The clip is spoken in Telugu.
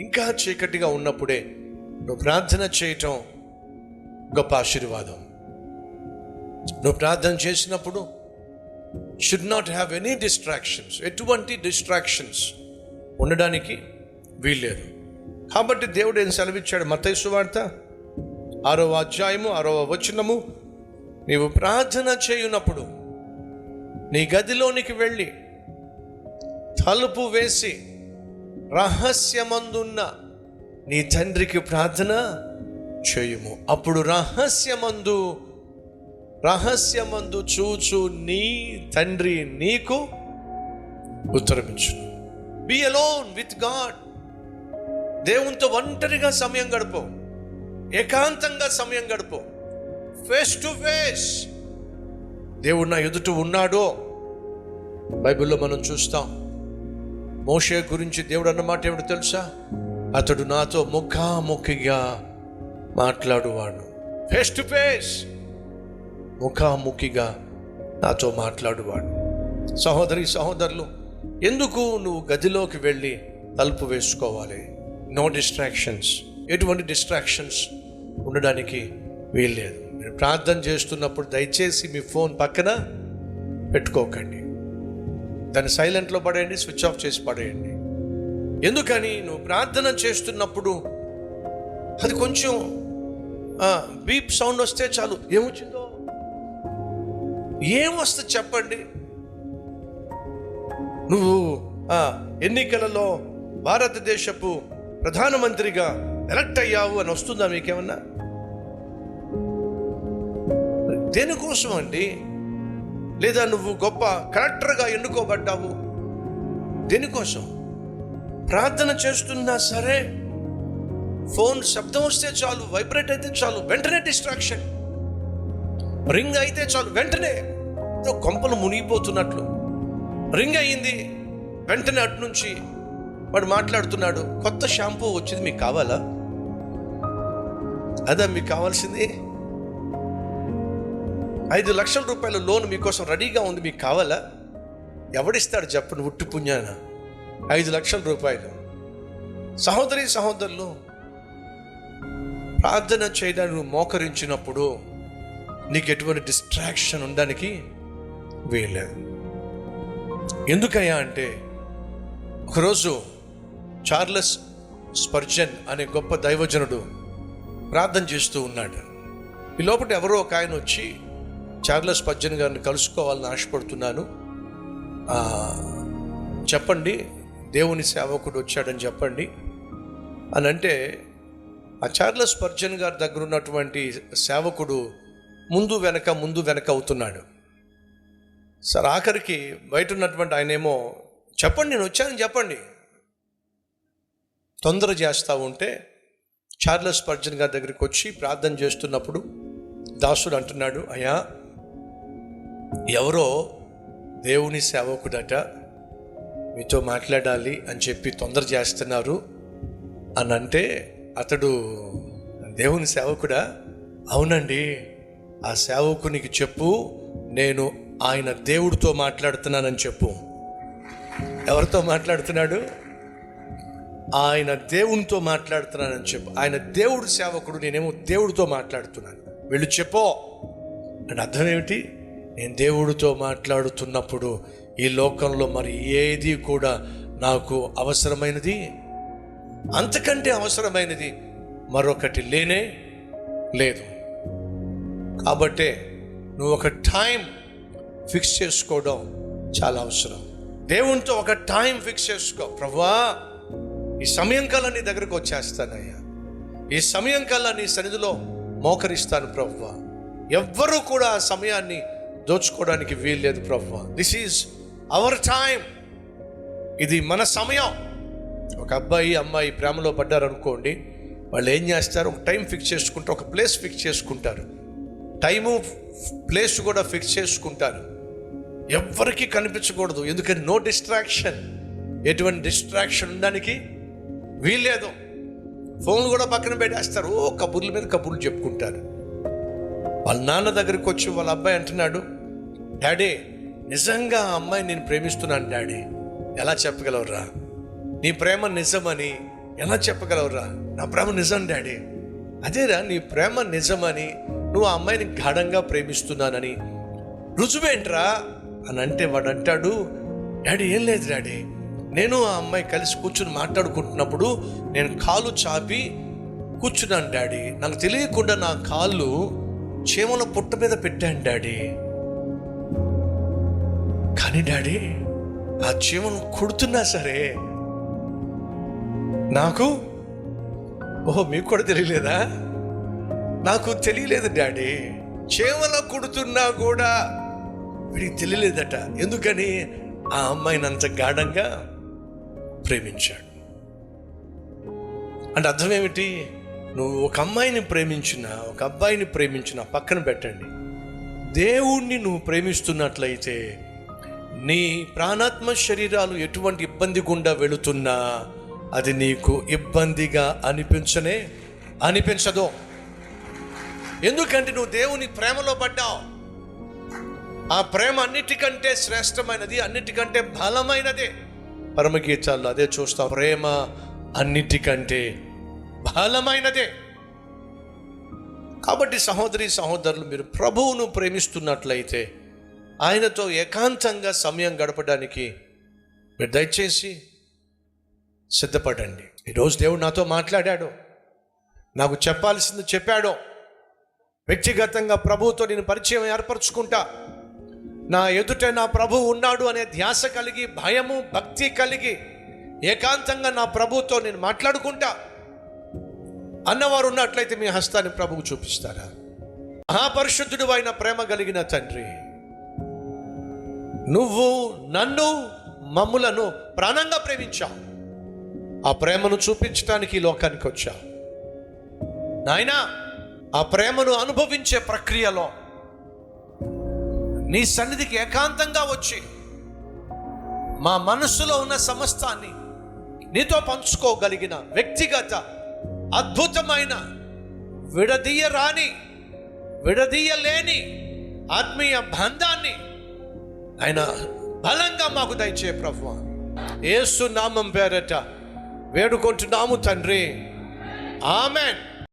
ఇంకా చీకటిగా ఉన్నప్పుడే నువ్వు ప్రార్థన చేయటం గొప్ప ఆశీర్వాదం. నువ్వు ప్రార్థన చేసినప్పుడు should not have any distractions ఎటువంటి డిస్ట్రాక్షన్స్ ఉండడానికి వీల్లేదు. కాబట్టి దేవుడు ఏం సెలవిచ్చాడు? మతైసు వార్త ఆరో అధ్యాయము ఆరో వచనము. నీవు ప్రార్థన చేయునప్పుడు నీ గదిలోనికి వెళ్ళి తలుపు వేసి రహస్యమందున్న నీ తండ్రికి ప్రార్థన చేయుము. అప్పుడు రహస్యమందు రహస్యమందు చూచు నీ తండ్రి నీకు ఉత్తరమించును బి అలోన్ విత్ గాడ్ దేవునితో ఒంటరిగా సమయం గడుపు. ఏకాంతంగా సమయం గడుపు. ఫేస్ టు ఫేస్ దేవుడు నా ఎదుట ఉన్నాడో బైబిల్లో మనం చూస్తాం. మోషే గురించి దేవుడు అన్నమాట ఏమిటో తెలుసా? అతడు నాతో ముఖాముఖిగా మాట్లాడువాడు. ఫేస్ టు ఫేస్ ముఖాముఖిగా నాతో మాట్లాడువాడు. సహోదరి సహోదరులు ఎందుకు నువ్వు గదిలోకి వెళ్ళి తలుపు వేసుకోవాలి? నో డిస్ట్రాక్షన్స్ ఎటువంటి డిస్ట్రాక్షన్స్ ఉండడానికి వీల్లేదు. మీరు ప్రార్థన చేస్తున్నప్పుడు దయచేసి మీ ఫోన్ పక్కన పెట్టుకోకండి. దాన్ని సైలెంట్లో పడేయండి స్విచ్ ఆఫ్ చేసి పడేయండి. ఎందుకని? నువ్వు ప్రార్థన చేస్తున్నప్పుడు అది కొంచెం బీప్ సౌండ్ వస్తే చాలు. ఏమొచ్చిందో? ఏం వస్తుంది చెప్పండి. నువ్వు ఎన్నికలలో భారతదేశపు ప్రధానమంత్రిగా ఎలక్ట్ అయ్యావు అని వస్తుందా మీకేమన్నా? దేనికోసం అండి లేదా నువ్వు గొప్ప కలెక్టర్గా ఎన్నుకోబడ్డావు? దేనికోసం? ప్రార్థన చేస్తున్నా సరే ఫోన్ శబ్దం వస్తే చాలు వైబ్రేట్ అయితే చాలు వెంటనే డిస్ట్రాక్షన్. రింగ్ అయితే చాలు వెంటనే. కొంపలు మునిగిపోతున్నట్లు. రింగ్ అయ్యింది వెంటనే అటు నుంచి వాడు మాట్లాడుతున్నాడు కొత్త షాంపూ వచ్చింది మీకు కావాలా? అదా మీకు కావాల్సింది? ఐదు లక్షల రూపాయల లోన్ మీకోసం రెడీగా ఉంది మీకు కావాలా? ఎవడిస్తాడు చెప్పను ఉట్టు పుణ్యాన? ఐదు లక్షల రూపాయలు. సహోదరి సహోదరులు ప్రార్థన చేయడానికి నువ్వు మోకరించినప్పుడు నీకు ఎటువంటి డిస్ట్రాక్షన్ ఉండడానికి వీలేదు ఎందుకయ్యా అంటే ఒకరోజు చార్లెస్ స్పర్జన్ అనే గొప్ప దైవజనుడు ప్రార్థన చేస్తూ ఉన్నాడు. ఈ లోపల ఎవరో ఒక ఆయన వచ్చి చార్లెస్ స్పర్జన్ గారిని కలుసుకోవాలని ఆశపడుతున్నాను. చెప్పండి దేవుని సేవకుడు వచ్చాడని చెప్పండి. అని అంటే ఆ చార్లెస్ పర్జన్ గారి దగ్గర ఉన్నటువంటి సేవకుడు ముందు వెనక ముందు వెనక అవుతున్నాడు. సార్ ఆఖరికి బయట ఉన్నటువంటి ఆయనేమో చెప్పండి నేను వచ్చానని చెప్పండి. తొందర చేస్తూ ఉంటే చార్లెస్ పర్జన్ గారి దగ్గరికి వచ్చి ప్రార్థన చేస్తున్నప్పుడు దాసుడు అంటున్నాడు అయ్యా ఎవరో దేవుని సేవకుడట మీతో మాట్లాడాలి అని చెప్పి తొందర చేస్తున్నారు అని అంటే అతడు దేవుని సేవకుడా? అవునండి ఆ సేవకునికి చెప్పు నేను ఆయన దేవుడితో మాట్లాడుతున్నానని చెప్పు. ఎవరితో మాట్లాడుతున్నాడు? ఆయన దేవునితో మాట్లాడుతున్నానని చెప్పు. ఆయన దేవుడు సేవకుడు నేనేమో దేవుడితో మాట్లాడుతున్నాను. వెళ్ళి చెప్పో. అంటే అర్థం ఏమిటి? నేను దేవుడితో మాట్లాడుతున్నప్పుడు ఈ లోకంలో మరి ఏది కూడా నాకు అవసరమైనది? అంతకంటే అవసరమైనది మరొకటి లేనే లేదు. కాబట్టే నువ్వు ఒక టైం ఫిక్స్ చేసుకోవడం చాలా అవసరం. దేవునితో ఒక టైం ఫిక్స్ చేసుకో. ప్రభా ఈ సమయం కల్లా నీ దగ్గరకు వచ్చేస్తానయ్యా. ఈ సమయం కల్లా నీ సన్నిధిలో మోకరిస్తాను ప్రభువా ఎవ్వరూ కూడా ఆ సమయాన్ని దోచుకోవడానికి వీల్లేదు ప్రభు. దిస్ ఈజ్ అవర్ టైం ఇది మన సమయం. ఒక అబ్బాయి అమ్మాయి ప్రేమలో పడ్డారనుకోండి వాళ్ళు ఏం చేస్తారు? ఒక టైం ఫిక్స్ చేసుకుంటారు ఒక ప్లేస్ ఫిక్స్ చేసుకుంటారు. టైము ప్లేస్ కూడా ఫిక్స్ చేసుకుంటారు. ఎవ్వరికీ కనిపించకూడదు. ఎందుకని? నో డిస్ట్రాక్షన్ ఎటువంటి డిస్ట్రాక్షన్ ఉండడానికి వీల్లేదు. ఫోన్లు కూడా పక్కన పెట్టేస్తారు. ఓ కబుర్ల మీద కబుర్లు చెప్పుకుంటారు. వాళ్ళ నాన్న దగ్గరికి వచ్చి వాళ్ళ అబ్బాయి అంటున్నాడు డాడీ నిజంగా ఆ అమ్మాయి నేను ప్రేమిస్తున్నాను డాడీ. ఎలా చెప్పగలవురా? నీ ప్రేమ నిజమని ఎలా చెప్పగలవురా? నా ప్రేమ నిజం డాడీ. అదేరా నీ ప్రేమ నిజమని నువ్వు ఆ అమ్మాయిని గాఢంగా ప్రేమిస్తున్నానని. రుజువేంట్రా? అని అంటే వాడు అంటాడు డాడీ ఏం లేదు డాడీ. నేను ఆ అమ్మాయి కలిసి కూర్చుని మాట్లాడుకుంటున్నప్పుడు నేను కాలు చాపి కూర్చున్నాను డాడీ. నాకు తెలియకుండా నా కాళ్ళు చీమల పుట్ట మీద పెట్టాను డాడీ. కానీ డాడీ ఆ చీమను కుడుతున్నా సరే నాకు ఓహో మీకు కూడా తెలియలేదా? నాకు తెలియలేదు డాడీ. చీమల కుడుతున్నా కూడా వీడికి తెలియలేదట. ఎందుకని? ఆ అమ్మాయిని అంత గాఢంగా ప్రేమించాడు. అంటే అర్థం ఏమిటి? నువ్వు ఒక అమ్మాయిని ప్రేమించిన ఒక అబ్బాయిని ప్రేమించిన పక్కన పెట్టండి. దేవుణ్ణి నువ్వు ప్రేమిస్తున్నట్లయితే నీ ప్రాణాత్మ శరీరాలు ఎటువంటి ఇబ్బంది గుండా వెళుతున్నా అది నీకు ఇబ్బందిగా అనిపించనే అనిపించదు. ఎందుకంటే నువ్వు దేవుని ప్రేమలో పడ్డావు. ఆ ప్రేమ అన్నిటికంటే శ్రేష్టమైనది అన్నిటికంటే బలమైనది. పరమగీతాల్లో అదే చూస్తాం ప్రేమ అన్నిటికంటే బలమైనదే. కాబట్టి సహోదరి సహోదరులు మీరు ప్రభువును ప్రేమిస్తున్నట్లయితే ఆయనతో ఏకాంతంగా సమయం గడపడానికి మీరు దయచేసి సిద్ధపడండి. ఈరోజు దేవుడు నాతో మాట్లాడాడు. నాకు చెప్పాల్సింది చెప్పాడు. వ్యక్తిగతంగా ప్రభువుతో నేను పరిచయం ఏర్పరచుకుంటా. నా ఎదుట నా ప్రభు ఉన్నాడు అనే ధ్యాస కలిగి భయము భక్తి కలిగి ఏకాంతంగా నా ప్రభుతో నేను మాట్లాడుకుంటా. అన్నవారు ఉన్నట్లయితే మీ హస్తాన్ని ప్రభువు చూపిస్తారా? మహాపరిశుద్ధుడు అయిన ప్రేమ కలిగిన తండ్రి. నువ్వు నన్ను మమ్ములను ప్రాణంగా ప్రేమించావు. ఆ ప్రేమను చూపించడానికి ఈ లోకానికి వచ్చావు. నాయనా ఆ ప్రేమను అనుభవించే ప్రక్రియలో నీ సన్నిధికి ఏకాంతంగా వచ్చి మా మనస్సులో ఉన్న సమస్తాన్ని నీతో పంచుకోగలిగిన వ్యక్తిగత అద్భుతమైన విడదీయరాని విడదీయలేని ఆత్మీయ బంధాన్ని ఆయన బలంగా మాకు దయచే ప్రభు ఏసు నామం పేరట వేడుకుంటున్నాము తండ్రి. ఆమెన్.